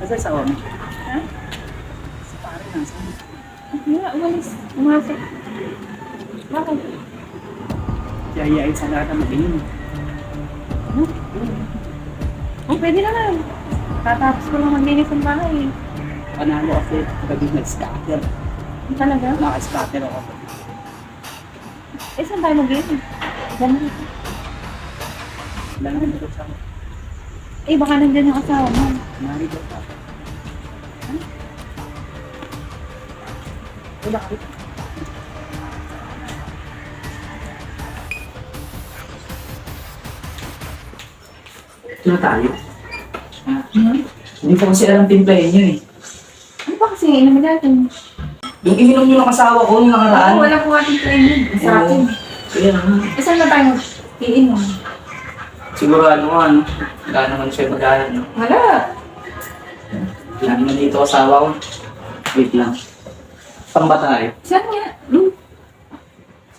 Kasi sa ono. Ha? Sa pare nasa. Wala, umalis. Umasok. Bakit? Yayain sa lahat ng matingin. Ano? Oh, pwede naman. Tatapos ko lang maglinis ng bahay. Panalo kasi gabi nag-scatter. Talaga? Naka-scatter ako. Eh, saan tayo maglinis? Ganun. Wala naman dito sa Eh, baka nandyan yung asawa mo. Daw pa. Wala ka na tayo. Ah, Hmm? Hindi ko kasi alam timplahin yun eh. Ano ba kasi inumin natin? Yung ininom nyo ng asawa ko nung nakaraan. Ako, wala po ating training sa atin. Kaya nga. Eh, saan na tayo iinom? Siguro ano ano. Wala naman siya mag no? Wala. Lagi na dito asawa ko. Wait lang. Saan ba tayo? Saan nga? Hmm?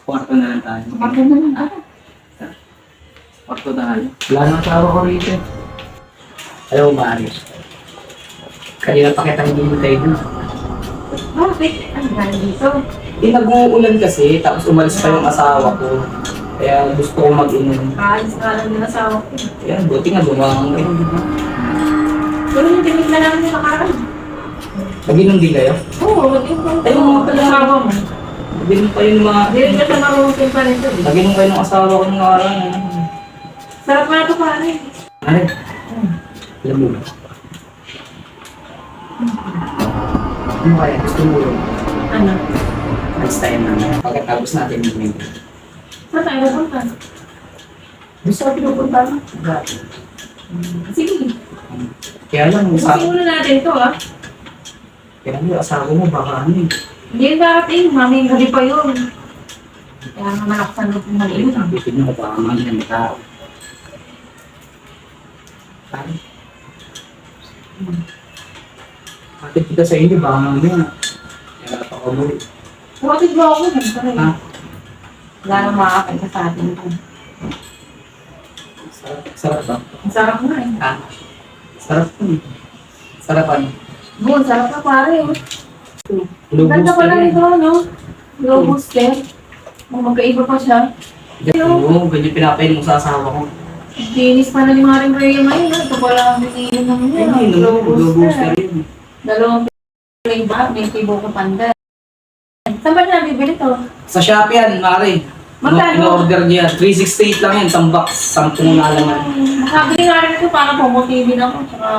Kwarto na lang tayo. Bakit naman? Ano? Kwarto tayo. Wala nang asawa ko rito. Hello, Mari. Kanina pa kita hindi tayo dun. Bakit? Ba dito? Eh, nag-uulan kasi, tapos umalis pa yung asawa ko. Kaya gusto ko mag-inom. Kaalis nga lang din asawa ko. Kaya buti nga lumang kayo. Pero yung tinig na lang yung nakaraan. Nag-inom din kayo? Oo, mag-inom Ayun, mga pala. Asawa mo. Nag-inom kayo ng mga... Hindi ka marunong pa rin eh. Nag-inom kayo ng asawa ko ng nakaraan. Sarap nga ito pare. Ano? Alam mo ba? Ano kaya? Gusto mo yun? Ano? Next time na. Pagkatapos natin yung Saan tayo pupunta? Gusto ko pinupunta na. Sige. Kaya lang, sa... Kasi muna natin ito ah. Kaya lang, yung asawa mo baka ano eh. Hindi yung darating. Mami, gabi pa yun. Kaya nga malaksan ko kung maliit. Sabihin mo baka mga ng tao. Parang... Bakit kita sa inyo baka mga yun. Kaya pa ako muli. Bakit ba ako? Nagsaray. Ha? Wala nang makakita sa atin ito. Sarap, sarap ba? Ang sarap nga eh. Ha? Sarap po eh. Sarapan. Oo, sarap na pare. oh. Lubos Ganda ka pala rin. nito, no? Low booster. Oh, magkaiba pa siya. Oo, ganyan pinapainom mo sa asawa ko. Dinis pa na ni Maring Rhea ngayon. no? Ito pala ang biniinom namin Ay, yun. hindi Low. Lubos ka booster. rin. Dalawang flavor. May tibo ko panda. Saan ba niya bibili to? Sa Shopee yan, Mari. Magkano? In-order niya. 368 lang yan. Isang box. Sampung na naman. Makabili nga rin ito para pumuti din ako. Tsaka.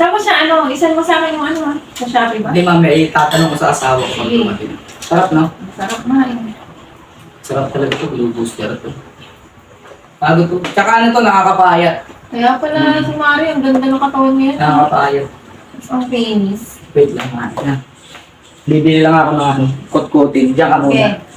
Saan mo siya, ano, isan mo sa akin yung ano, ah, sa Shopee ba? Hindi, mami. Ay, tatanong ko sa asawa ko. Sige. Sige. Sarap, no? Sarap na eh. Sarap talaga ito. Blue booster ito. Bago to. Tsaka ano to, nakakapayat. Kaya pala si Mari, ang ganda ng katawan niya. Nakakapayat. Ang penis. Wait lang. Ha? Bibili lang ako ng ano, kot-kotin. Diyan ka muna. Okay.